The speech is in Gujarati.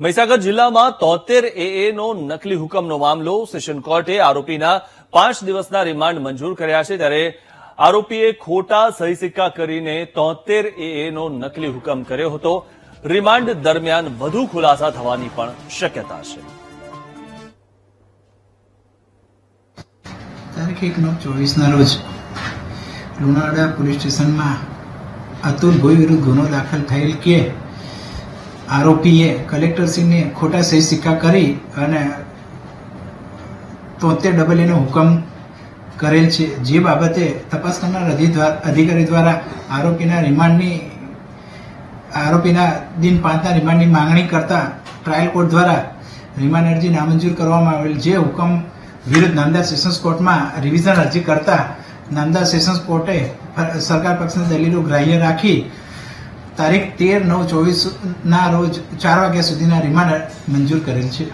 મહીસાગર જિલ્લામાં તોતેર એએનો નકલી હુકમનો મામલો સેશન કોર્ટે આરોપીના પાંચ દિવસના રિમાન્ડ મંજૂર કર્યા છે ત્યારે આરોપીએ ખોટા સહી સિક્કા કરીને તોતેર એએનો નકલી હુકમ કર્યો હતો. રિમાન્ડ દરમિયાન વધુ ખુલાસા થવાની પણ શક્યતા છે. તારીખ એક નવ ચોવીસના રોજ લુણાવાડા પોલીસ સ્ટેશનમાં અતુલ ભોઈ વિરુદ્ધ ગુનો દાખલ થયેલ કે આરોપીએ કલેક્ટરશ્રીને ખોટા સહી સિક્કા કરી અને તોતેર ડબલ એનો હુકમ કરેલ છે. જે બાબતે તપાસ કરનાર અધિકારી દ્વારા આરોપીના રિમાન્ડની, આરોપીના દિન પાંચના રિમાન્ડની માંગણી કરતા ટ્રાયલ કોર્ટ દ્વારા રિમાન્ડ અરજી નામંજૂર કરવામાં આવેલ જે હુકમ વિરુદ્ધ નામદાર સેશન્સ કોર્ટમાં રિવિઝન અરજી કરતા નામદાર સેશન્સ કોર્ટે સરકાર પક્ષની દલીલો ગ્રાહ્ય રાખી તારીખ તેર નવ ચોવીસ ના રોજ ચાર વાગ્યા સુધીના રિમાન્ડ મંજૂર કરેલ છે.